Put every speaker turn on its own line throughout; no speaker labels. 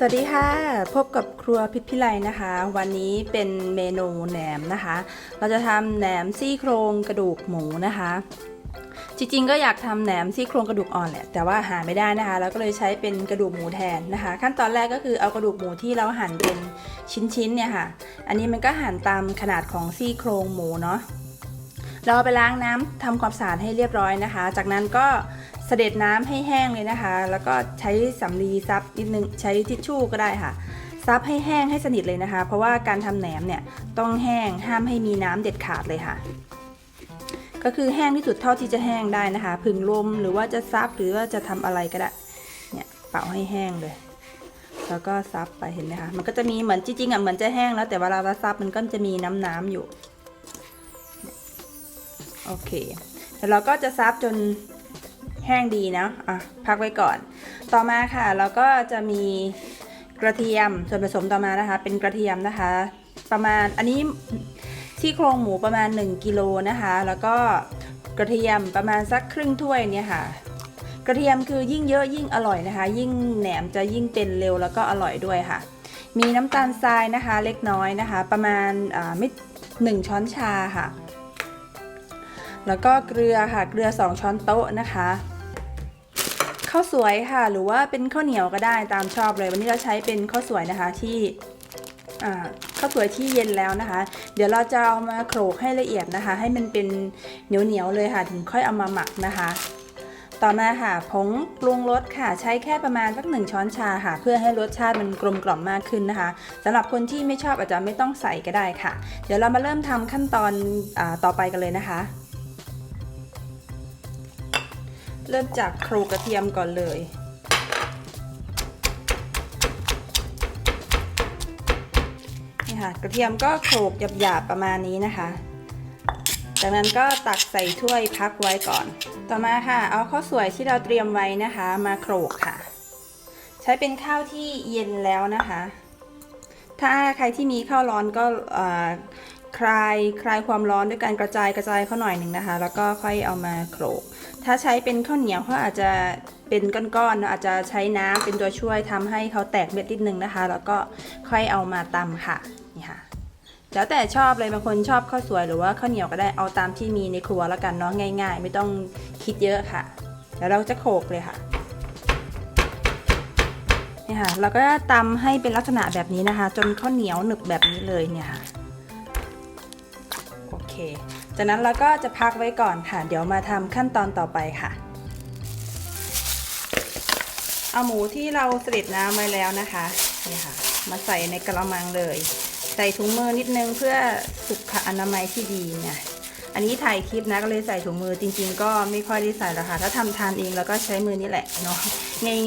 สวัสดีค่ะ พบกับครัวพิษพิไลนะคะ วันนี้เป็นเมนูแหนมนะคะ เราจะทำแหนมซี่โครงกระดูกหมูนะคะ จริงๆก็อยากทำแหนมซี่โครงกระดูกอ่อนแหละแต่ว่าหาไม่ได้นะคะ แล้วก็เลยใช้เป็นกระดูกหมูแทนนะคะ ขั้นตอนแรกก็คือเอากระดูกหมูที่เราหั่นเป็นชิ้นๆเนี่ยค่ะ อันนี้มันก็หั่นตามขนาดของซี่โครงหมูเนาะเราเอาไปล้างน้ำทำความสะอาดให้เรียบร้อยนะคะ จากนั้นก็ เสด็จน้ำให้แห้งเลยนะคะ แล้วก็ใช้สำลีซับนิดนึงใช้ทิชชู่ก็ได้ค่ะ ซับให้แห้งให้สนิทเลยนะคะ เพราะว่าการทำแหนมเนี่ยต้องแห้งห้ามให้มีน้ำเด็ดขาดเลยค่ะ ก็คือแห้งที่สุดเท่าที่จะแห้งได้นะคะ พึ่งลมหรือว่าจะซับหรือว่าจะทำอะไรก็ได้ เนี่ยเป่าให้แห้งเลย แล้วก็ซับไปเห็นไหมคะ มันก็จะมีเหมือนจริงๆอะเหมือนจะแห้งแล้วแต่เวลาเราซับมันก็จะมีน้ำน้ำๆอยู่ โอเคแล้วเราก็จะซับจน แห้งดีนะอะพักไว้ก่อน ต่อมาค่ะเราก็จะมีกระเทียมส่วนผสมต่อมานะคะ เป็นกระเทียมนะคะ ประมาณอันนี้ที่โครงหมูประมาณ 1กิโลนะคะ แล้วก็กระเทียมประมาณสักครึ่งถ้วยเนี่ยค่ะ กระเทียมคือยิ่งเยอะยิ่งอร่อยนะคะ ยิ่งแหนมจะยิ่งเป็นเร็วแล้วก็อร่อยด้วยค่ะ มีน้ำตาลทรายนะคะ เล็กน้อยนะคะ ประมาณอ่าไม่หนึ่งช้อนชาค่ะ แล้วก็เกลือค่ะ เกลือ 2 ช้อนโต๊ะนะคะ ข้าวสวยค่ะ หรือว่าเป็นข้าวเหนียวก็ได้ตามชอบเลย วันนี้เราใช้เป็นข้าวสวยนะคะที่ข้าวสวยที่เย็นแล้วนะคะ เดี๋ยวเราจะเอามาโขลกให้ละเอียดนะคะ ให้มันเป็นเหนียวๆเลยค่ะ ถึงค่อยเอามาหมักนะคะ ต่อมาค่ะผงปรุงรสค่ะใช้แค่ประมาณสักหนึ่งช้อนชาค่ะ เพื่อให้รสชาติมันกลมกล่อมมากขึ้นนะคะสำหรับคนที่ไม่ชอบอาจจะไม่ต้องใส่ก็ได้ค่ะ เดี๋ยวเรามาเริ่มทำขั้นตอนอต่อไปกันเลยนะคะ เริ่มจากโขลกระเทียมก่อนเลย นี่ค่ะ กระเทียมก็โขลกหยาบๆประมาณนี้นะคะ จากนั้นก็ตักใส่ถ้วยพักไว้ก่อน ต่อมาค่ะเอาข้าวสวยที่เราเตรียมไว้นะคะ มาโขลกค่ะ ใช้เป็นข้าวที่เย็นแล้วนะคะ ถ้าใครที่มีข้าวร้อนก็ คลายคลายความร้อนด้วยการกระจายกระจายเขาหน่อยหนึ่งนะคะ แล้วก็ค่อยเอามาโขลก ถ้าใช้เป็นข้าวเหนียวเขาอาจจะเป็นก้อนๆเนอะอาจจะใช้น้ำเป็นตัวช่วยทำให้เขาแตกเม็ดนิดนึงนะคะ แล้วก็ค่อยเอามาตำค่ะนี่ค่ะแล้วแต่ชอบเลยบางคนชอบข้าวสวยหรือว่าข้าวเหนียวก็ได้เอาตามที่มีในครัวแล้วกันเนาะง่าย ๆ ไม่ต้องคิดเยอะค่ะ แล้วเราจะโขลกเลยค่ะนี่ค่ะเราก็ตำให้เป็นลักษณะแบบนี้นะคะ จนข้าวเหนียวหนึบแบบนี้เลยเนี่ยค่ะ จากนั้นเราก็จะพักไว้ก่อนค่ะ เดี๋ยวมาทำขั้นตอนต่อไปค่ะ เอาหมูที่เราเสด็จน้ำไว้แล้วนะคะนี่ค่ะ มาใส่ในกระมังเลย ใส่ถุงมือนิดนึงเพื่อสุขอนามัยที่ดีเนี่ยอันนี้ถ่ายคลิปนะก็เลยใส่ถุงมือจริง ๆ ก็ไม่ค่อยได้ใส่แล้วค่ะ ถ้าทำทานเองแล้วก็ใช้มือนี่แหละเนาะ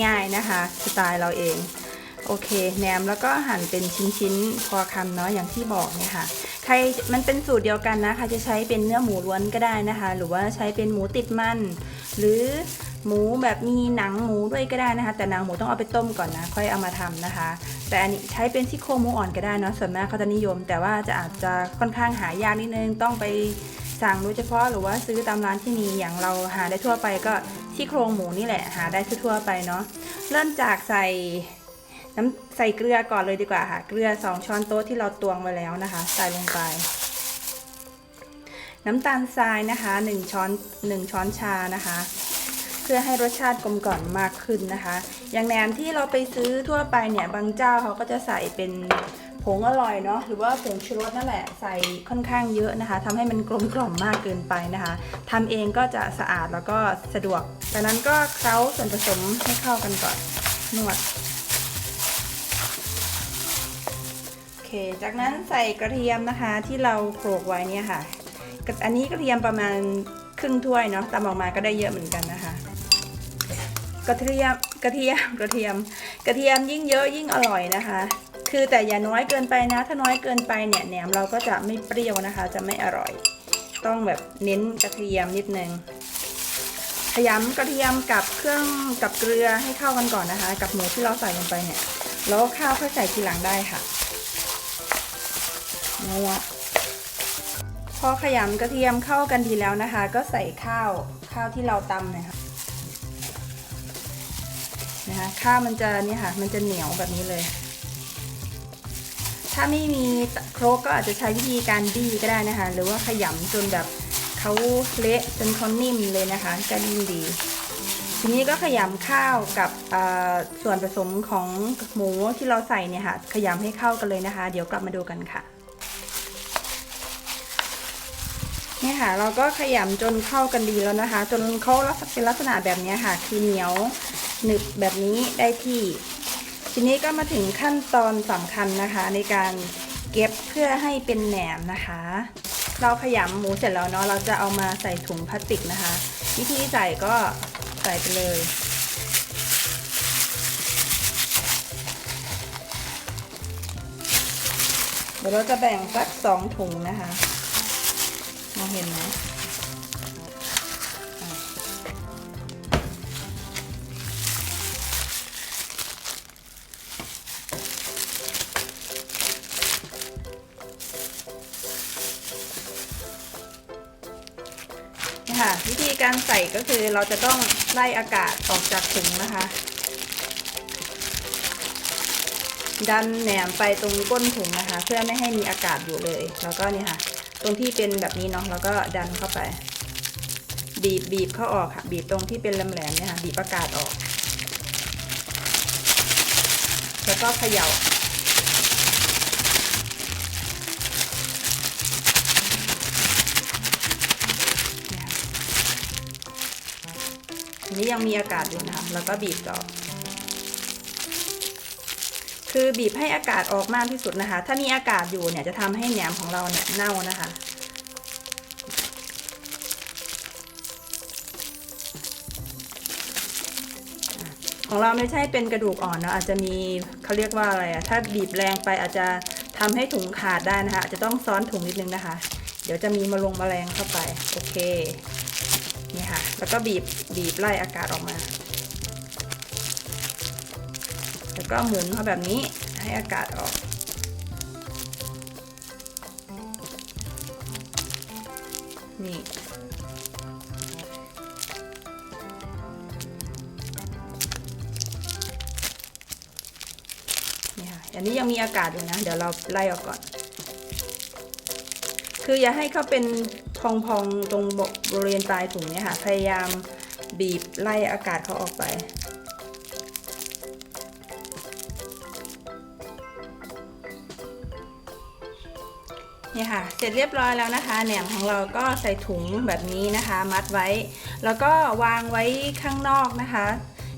ง่าย ๆนะคะสไตล์เราเองโอเคแหนมแล้วก็หั่นเป็นชิ้นๆ พอคำเนาะอย่างที่บอกเนี่ยค่ะ ใครมันเป็นสูตรเดียวกันนะครจะใช้เป็นเนื้อหมูล้วนก็ได้นะคะ หรือว่าใช้เป็นหมูติดมัน หรือหมูแบบมีหนังหมูด้วยก็ได้นะคะ แต่หนังหมูต้องเอาไปต้มก่อนนะ ค่อยเอามาทำนะคะ แต่อันนี้ใช้เป็นซี่โครงหมูอ่อนก็ได้เนะส่วนมากเขาจะนิยม แต่ว่าจะอาจจะค่อนข้างหายากนิดนึงต้องไปสั่งโดยเฉพาะหรือว่าซื้อตามร้านที่มีอย่างเราหาได้ทั่วไปก็ซี่โครงหมูนี่แหละหาได้ทั่วไปเนาะเริ่มจากใส่ น้ำใส่เกลือก่อนเลยดีกว่าค่ะ เกลือ 2 ช้อนโต๊ะที่เราตวงไว้แล้วนะคะ ใส่ลงไป น้ำตาลทรายนะคะ 1 ช้อน 1 ช้อนชานะคะ เพื่อให้รสชาติกลมกล่อมมากขึ้นนะคะ อย่างแหนมที่เราไปซื้อทั่วไปเนี่ย บางเจ้าเขาก็จะใส่เป็นผงอร่อยเนาะหรือว่าผงชูรสนั่นแหละใส่ค่อนข้างเยอะนะคะทำให้มันกลมกล่อมมากเกินไปนะคะทำเองก็จะสะอาดแล้วก็สะดวกจากนั้นก็เคล้าส่วนผสมให้เข้ากันก่อนนวด เค จากนั้นใส่กระเทียมนะคะที่เราโขลกไว้เนี่ยค่ะกระอันนี้กระเทียมประมาณครึ่งถ้วยเนาะตำออกมาก็ได้เยอะเหมือนกันนะคะ กระเทียมกระเทียมกระเทียม กระเทียมยิ่งเยอะยิ่งอร่อยนะคะ คือแต่อย่าน้อยเกินไปนะ ถ้าน้อยเกินไปเนี่ยแหนมเราก็จะไม่เปรี้ยวนะคะ จะไม่อร่อย ต้องแบบเน้นกระเทียมนิดนึงขยำกระเทียมกับเครื่องกับเกลือให้เข้ากันก่อนนะคะ กับหมูที่เราใส่ลงไปเนี่ยแล้วข้าวค่อยใส่ทีหลังได้ค่ะ นัวพอขยำกระเทียมเข้ากันดีแล้วนะคะ ก็ใส่ข้าวข้าวที่เราตำนะคะนะคะข้าวมันจะนี่ค่ะ มันจะเหนียวแบบนี้เลย ถ้าไม่มีโครกก็อาจจะใช้วิธีการบี้ก็ได้นะคะ หรือว่าขยำจนแบบเขาเละจนเขานิ่มเลยนะคะก็ยิ่งดีทีนี้ก็ขยำข้าวกับส่วนผสมของหมูที่เราใส่เนี่ยค่ะ ขยำให้เข้ากันเลยนะคะ เดี๋ยวกลับมาดูกันค่ะ เนี่ยค่ะ เราก็ขยำจนเข้ากันดีแล้วนะคะ จนเขาเป็นลักษณะแบบนี้ค่ะ คือเหนียวหนึบแบบนี้ได้ที่ ทีนี้ก็มาถึงขั้นตอนสำคัญนะคะ ในการเก็บเพื่อให้เป็นแหนมนะคะ เราขยำหมูเสร็จแล้วเนาะเราจะเอามาใส่ถุงพลาสติกนะคะ วิธีใส่ก็ใส่ไปเลยเดี๋ยวเราจะแบ่งสักสองถุงนะคะ องเห็นไหมอะค่ะวิธีการใส่ก็คือเราจะต้องไล่อากาศออกจากถุงนะคะ ดันแหนมไปตรงก้นถุงนะคะ เพื่อไม่ให้มีอากาศอยู่เลย แล้วก็นี่ค่ะ ตรงที่เป็นแบบนี้เนาะแล้วก็ดันเข้าไป บีบบีบเข้าออกค่ะบีบตรงที่เป็นแหลมๆเนี่ยค่ะบีบอากาศออก แล้วก็เขย่าเนี่ยค่ะอันนี้ยังมีอากาศอยู่นะคะแล้วก็บีบต่อ คือบีบให้อากาศออกมากที่สุดนะคะ ถ้ามีอากาศอยู่เนี่ยจะทำให้แหนมของเราเนี่ยเน่านะคะ ของเราไม่ใช่เป็นกระดูกอ่อนเนอะอาจจะมีเขาเรียกว่าอะไรอะถ้าบีบแรงไปอาจจะทำให้ถุงขาดได้นะคะอาจจะต้องซ้อนถุงนิดนึงนะคะ เดี๋ยวจะมีมาลงมแมลงเข้าไป โอเค นี่ค่ะ แล้วก็บีบบีบไล่อากาศออกมา ก็หมุนเขาแบบนี้ให้อากาศออกนี่นี่ค่ะอันนี้ยังมีอากาศอยู่นะ เดี๋ยวเราไล่ออกก่อน คืออย่าให้เขาเป็นพองๆ ตรงบริเวณปลายถุงเนี่ยค่ะ พยายามบีบไล่อากาศเขาออกไป นี่ค่ะ เสร็จเรียบร้อยแล้วนะคะแหนมของเราก็ใส่ถุงแบบนี้นะคะ มัดไว้ แล้วก็วางไว้ข้างนอกนะคะ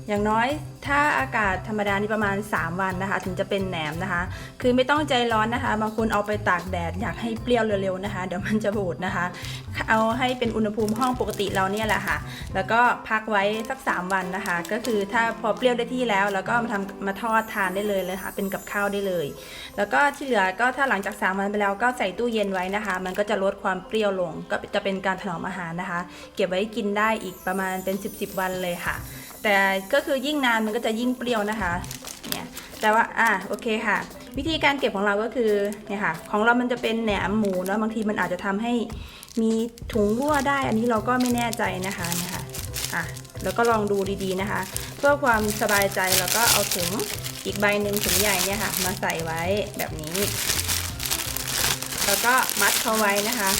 อย่างน้อยถ้าอากาศธรรมดานี่ประมาณ 3 วันนะคะ ถึงจะเป็นแหนมนะคะ คือไม่ต้องใจร้อนนะคะ บางคนเอาไปตากแดดอยากให้เปรี้ยวเร็วๆนะคะ เดี๋ยวมันจะบูดนะคะ เอาให้เป็นอุณหภูมิห้องปกติเราเนี่ยแหละค่ะ แล้วก็พักไว้สัก 3 วันนะคะ ก็คือถ้าพอเปรี้ยวได้ที่แล้ว แล้วก็มาทำมาทอดทานได้เลยเลยค่ะ เป็นกับข้าวได้เลย แล้วก็ที่เหลือก็ถ้าหลังจาก 3 วันไปแล้วก็ใส่ตู้เย็นไว้นะคะ มันก็จะลดความเปรี้ยวลง ก็จะเป็นการถนอมอาหารนะคะ เก็บไว้กินได้อีกประมาณเป็น 10 10 วันเลยค่ะ แต่ก็คือยิ่งนานมันก็จะยิ่งเปรี้ยวนะคะเนี่ยแต่ว่าอะโอเคค่ะ วิธีการเก็บของเราก็คือเนี่ยค่ะของเรามันจะเป็นแหนมหมูเนาะบางทีมันอาจจะทำให้มีถุงรั่วได้ อันนี้เราก็ไม่แน่ใจนะคะเนี่ยค่ะอะแล้วก็ลองดูดีๆนะคะ เพื่อความสบายใจเราก็เอาถุงอีกใบหนึ่งถุงใหญ่เนี่ยค่ะ มาใส่ไว้แบบนี้ แล้วก็มัดเขาไว้นะคะ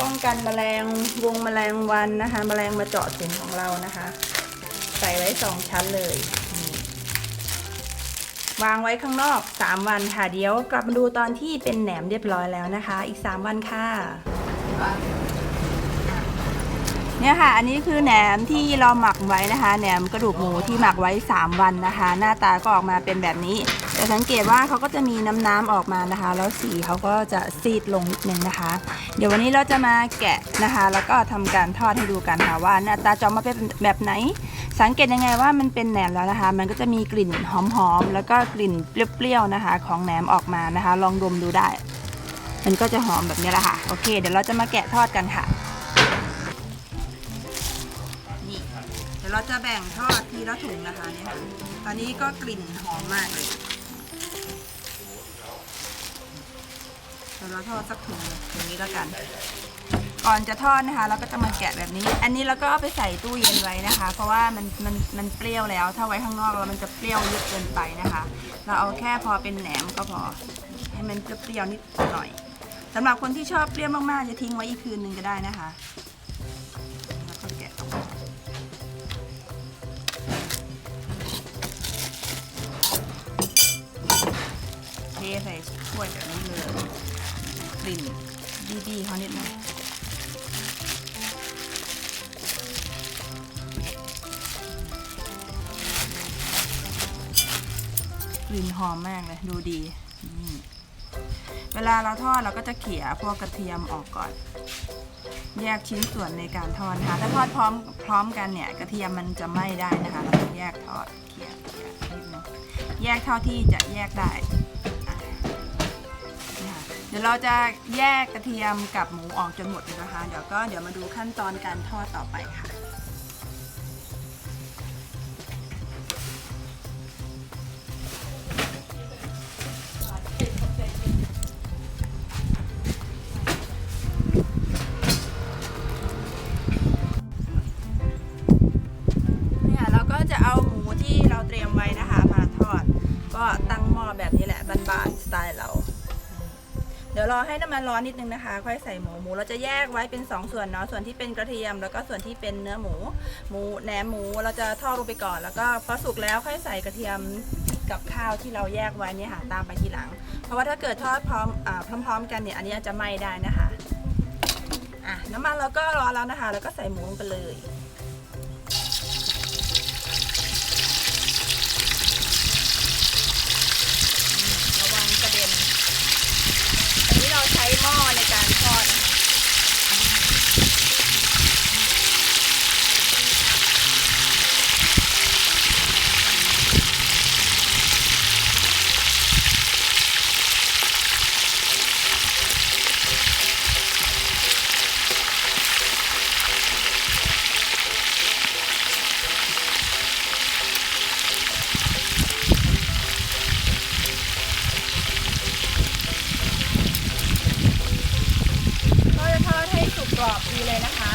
ป้องกันแมลงวงแมลงวันนะคะ แมลงมาเจาะถุงของเรานะคะ ใส่ไว้สองชั้นเลย วางไว้ข้างนอก 3 วันค่ะ เดี๋ยวกลับมาดูตอนที่เป็นแหนมเรียบร้อยแล้วนะคะ อีก 3 วันค่ะ เนี่ยค่ะ อันนี้คือแหนมที่เราหมักไว้นะคะ แหนมกระดูกหมูที่หมักไว้ 3 วันนะคะ หน้าตาก็ออกมาเป็นแบบนี้ แต่สังเกตว่าเขาก็จะมีน้ำน้ำๆออกมานะคะ แล้วสีเขาก็จะซีดลงนิดนึงนะคะ เดี๋ยววันนี้เราจะมาแกะนะคะ แล้วก็ทำการทอดให้ดูกันค่ะว่าหน้าตาจะออกมาเป็นแบบไหน สังเกตยังไงว่ามันเป็นแหนมแล้วนะคะ มันก็จะมีกลิ่นหอมๆแล้วก็กลิ่นเปรี้ยวๆนะคะ ของแหนมออกมานะคะ ลองดมดูได้ มันก็จะหอมแบบนี้แหละค่ะ โอเค เดี๋ยวเราจะมาแกะทอดกันค่ะ ดี๋ยวเราจะแบ่งทอดทีละถุงนะคะเนี่ยตอนนี้ก็กลิ่นหอมมากเลยเดี๋ยวเราทอดสักถุงถุงนี้แล้วกัน ก่อนจะทอดนะคะ เราก็จะมาแกะแบบนี้ อันนี้เราก็เอาไปใส่ตู้เย็นไว้นะคะ เพราะว่ามันมันมันเปรี้ยวแล้ว ถ้าไว้ข้างนอกแล้วมันจะเปรี้ยวเยอะเกินไปนะคะ เราเอาแค่พอเป็นแหนมก็พอ ให้มันเปรี้ยวนิดหน่อยสำหรับคนที่ชอบเปรี้ยวมากๆจะทิ้งไว้อีกคืนหนึ่งก็ได้นะคะีเขานิดหนึงกลิ่นหอมมากเลยดูดีเวลาเราทอดเราก็จะเขี่ยพวกกระเทียมออกก่อน แยกชิ้นส่วนในการทอดนะคะถ้าทอดพร้อมพร้อมกันเนี่ย กระเทียมมันจะไหม้ได้นะคะ เราต้องแยกทอดเขี่ยเขี่ยนิดนึงแยกเท่าที่จะแยกได้ ดี๋ยวเราจะแยกกระเทียมกับหมูออกจนหมดเลยนะคะ เดี๋ยวก็เดี๋ยวมาดูขั้นตอนการทอดต่อไปค่ะเนี่ยเราก็จะเอาหมูที่เราเตรียมไว้นะคะ มาทอด ก็ตั้งหม้อแบบนี้แหละบานๆสไตล์เรา เดี๋ยวรอให้น้ำมันร้อนนิดนึงนะคะ ค่อยใส่หมูหมูเราจะแยกไว้เป็น 2 ส่วนเนาะส่วนที่เป็นกระเทียมแล้วก็ส่วนที่เป็นเนื้อหมู หมูแหนมหมูเราจะทอดลงไปก่อน แล้วก็พอสุกแล้วค่อยใส่กระเทียมกับข้าวที่เราแยกไว้เนี่ยค่ะตามไปทีหลัง เพราะว่าถ้าเกิดทอดพร้อมอ่าพร้อม ๆ กันเนี่ยอันนี้อาจจะไหม้ได้นะคะอะน้ำมันเราก็ร้อนแล้วนะคะ แล้วก็ใส่หมูลงไปเลย กรอบดีเลยนะคะ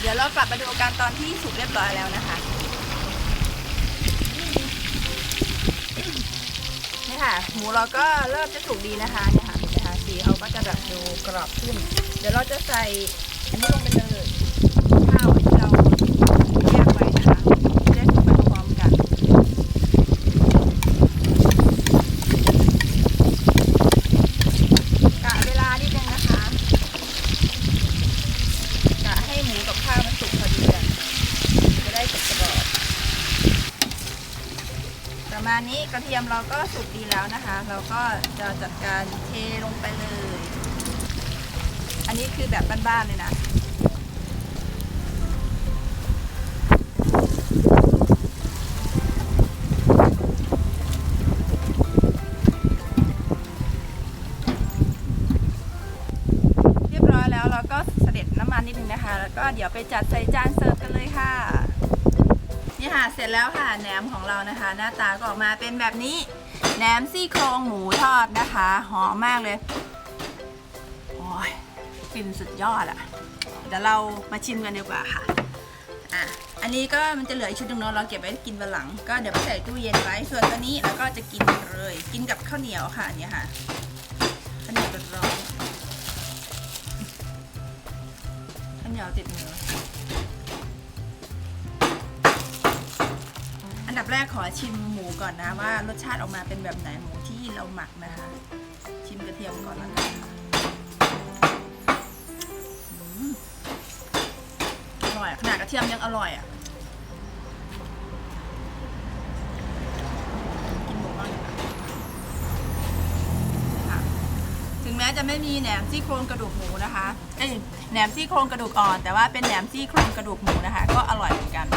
เดี๋ยวเรากลับมาดูกันตอนที่สุกเรียบร้อยแล้วนะคะ นี่ค่ะ หมูเราก็เริ่มจะสุกดีนะคะเนี่ยค่ะนะคะสีเขาก็จะแบบดูกรอบขึ้น เดี๋ยวเราจะใส่อันนี้ลงไปเลย ข้าวที่เราแยกไว้นะคะจะได้สุกไปพร้อมกัน กะเวลานิดนึงนะคะ กะให้หมูกับข้าวมันสุกพอดีกันจะได้สุกกระบอกประมาณนี้กระ เราก็สุกดีแล้วนะคะ เราก็จะจัดการเทลงไปเลย อันนี้คือแบบบ้านๆเลยนะเรียบร้อยแล้วเราก็เสด็จน้ำมันนิดนึงนะคะ แล้วก็เดี๋ยวไปจัดใส่จานเสิร์ฟกันเลยค่ะ นี่ค่ะ เสร็จแล้วค่ะแหนมของเรานะคะ หน้าตาก็ออกมาเป็นแบบนี้แหนมซี่โครงหมูทอดนะคะ หอมมากเลยโอ้ยกลิ่นสุดยอดอะเดี๋ยวเรามาชิมกันดีกว่าค่ะอะ อันนี้ก็มันจะเหลืออีกชุดหนึ่งเนาะเราเก็บไว้กินวันหลัง ก็เดี๋ยวไปใส่ตู้เย็นไว้ส่วนตัวนี้เราก็จะกินเลย กินกับข้าวเหนียวค่ะอันเนี่ยค่ะข้าวเหนียวร้อนข้าวเหนียวติดมือ ดับแรกขอชิมหมูก่อนนะว่ารสชาติออกมาเป็นแบบไหนหมูที่เราหมักนะคะ ชิมกระเทียมก่อนแล้วกันค่ะอร่อยขนาดกระเทียมยังอร่อยอะกินหมูบ้างดีกว่าค่ะถึงแม้จะไม่มีแหนมซี่โครงกระดูกหมูนะคะ เอ้ย แหนมซี่โครงกระดูกอ่อน แต่ว่าเป็นแหนมซี่โครงกระดูกหมูนะคะ ก็อร่อยเหมือนกัน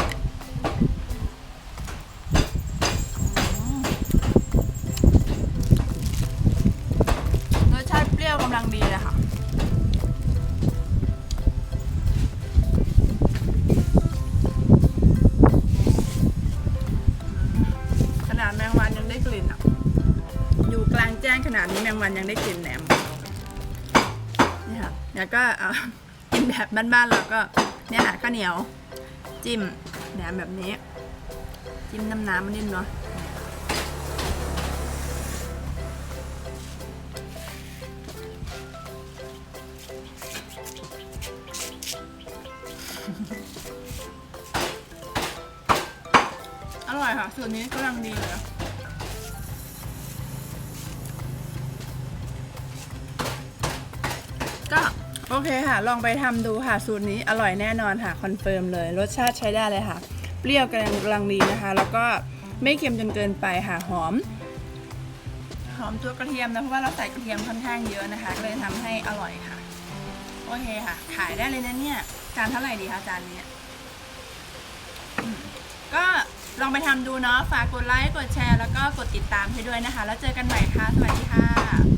ยังวันยังได้กินแหนมนี่ค่ะแล้วก็กินแบบบ้านๆเราก็เนี่ยค่ะข้าวเหนียว จิ้มแหนมแบบนี้ จิ้มน้ำน้ำมันนิดเนาะอร่อยค่ะสูตรนี้กำลังดีเลย เคค่ะ ลองไปทำดูค่ะ สูตรนี้อร่อยแน่นอนค่ะ คอนเฟิร์มเลย รสชาติใช้ได้เลยค่ะ เปรี้ยวกำลังกำลังดีนะคะ แล้วก็ไม่เค็มจนเกินไปค่ะ หอม หอมตัวกระเทียมนะ เพราะว่าเราใส่กระเทียมค่อนข้างเยอะนะคะ ก็เลยทำให้อร่อยค่ะ โอเคค่ะ ขายได้เลยนะเนี่ย จานเท่าไหร่ดีคะจานนี้ ก็ลองไปทำดูเนาะ ฝากกดไลค์ กดแชร์ แล้วก็กดติดตามให้ด้วยนะคะ แล้วเจอกันใหม่ค่ะ สวัสดีค่ะ